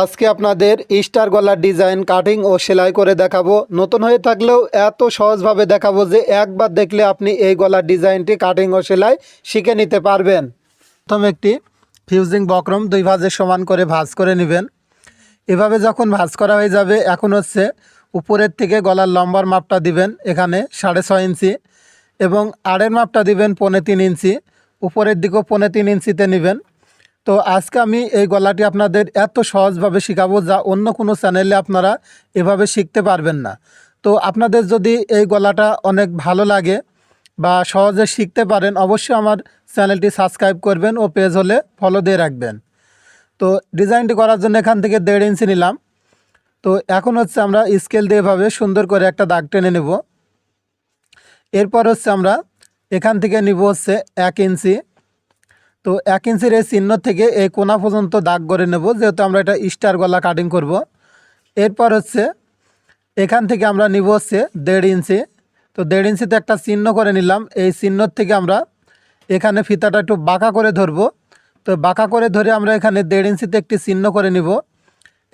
আজকে আপনাদের স্টার গলার ডিজাইন, কাটিং ও সেলাই করে দেখাবো। নতুন হয়ে থাকলেও এত সহজভাবে দেখাবো যে একবার দেখলে আপনি এই গলার ডিজাইনটি, কাটিং ও সেলাই শিখে নিতে পারবেন। প্রথম একটি ফিউজিং বক্রম, দুই ভাজের সমান করে ভাজ করে নেবেন। এভাবে যখন ভাঁজ করা হয়ে যাবে, এখন হচ্ছে উপরের থেকে গলার লম্বার মাপটা দিবেন, এখানে সাড়ে ছয় ইঞ্চি এবং আড়ের মাপটা দিবেন পৌনে তিন ইঞ্চি। উপরের দিকেও পৌনে তিন ইঞ্চিতে নেবেন। তো আজকে আমি এই গলাটি আপনাদের এত সহজভাবে শেখাবো যা অন্য কোনো চ্যানেলে আপনারা এভাবে শিখতে পারবেন না। তো আপনাদের যদি এই গলাটা অনেক ভালো লাগে বা সহজে শিখতে পারেন, অবশ্যই আমার চ্যানেলটি সাবস্ক্রাইব করবেন ও পেজ হলে ফলো দিয়ে রাখবেন। তো ডিজাইনটি করার জন্য এখান থেকে দেড় ইঞ্চি নিলাম। তো এখন হচ্ছে আমরা স্কেল দিয়ে এভাবে সুন্দর করে একটা দাগ টেনে নেব। এরপর হচ্ছে আমরা এখান থেকে নিব হচ্ছে এক ইঞ্চি। তো এক ইঞ্চির এই চিহ্ন থেকে এই কোনা পর্যন্ত দাগ করে নেব, যেহেতু আমরা এটা স্টার গলা কাটিং করব। এরপর হচ্ছে এখান থেকে আমরা নিব হচ্ছে দেড় ইঞ্চি। তো দেড় ইঞ্চিতে একটা চিহ্ন করে নিলাম। এই চিহ্নর থেকে আমরা এখানে ফিতাটা একটু বাঁকা করে ধরবো। তো বাঁকা করে ধরে আমরা এখানে দেড় ইঞ্চিতে একটি চিহ্ন করে নিব।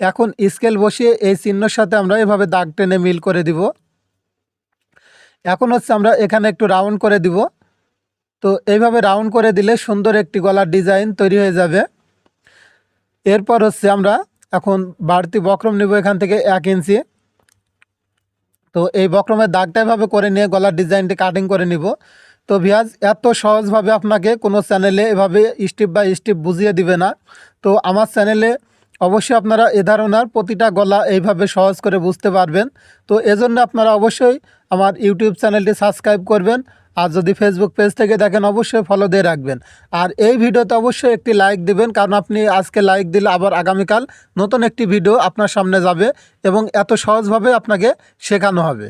এখন স্কেল বসিয়ে এই চিহ্নর সাথে আমরা এভাবে দাগ টেনে মিল করে দিব। এখন হচ্ছে আমরা এখানে একটু রাউন্ড করে দিব। তো এইভাবে রাউন্ড করে দিলে সুন্দর একটি গলার ডিজাইন তৈরি হয়ে যাবে। এরপর হচ্ছে আমরা এখন বাড়তি বক্রম নিব এখান থেকে এক ইঞ্চি। তো এই বক্রমের দাগটা এভাবে করে নিয়ে গলার ডিজাইনটি কাটিং করে নিব। তো ভিয়াজ, এত সহজভাবে আপনাকে কোনো চ্যানেলে এভাবে স্টেপ বাই স্টেপ বুঝিয়ে দিবে না। তো আমার চ্যানেলে অবশ্যই আপনারা এ ধারণার প্রতিটা গলা এইভাবে সহজ করে বুঝতে পারবেন। তো এজন্য আপনারা অবশ্যই আমার ইউটিউব চ্যানেলটি সাবস্ক্রাইব করবেন। আর যদি ফেসবুক পেজ থেকে দেখেন, অবশ্যই ফলো দিয়ে রাখবেন। আর এই ভিডিওতে অবশ্যই একটি লাইক দিবেন, কারণ আপনি আজকে লাইক দিলে আবার আগামীকাল নতুন একটি ভিডিও আপনার সামনে যাবে এবং এত সহজভাবে আপনাকে শেখানো হবে।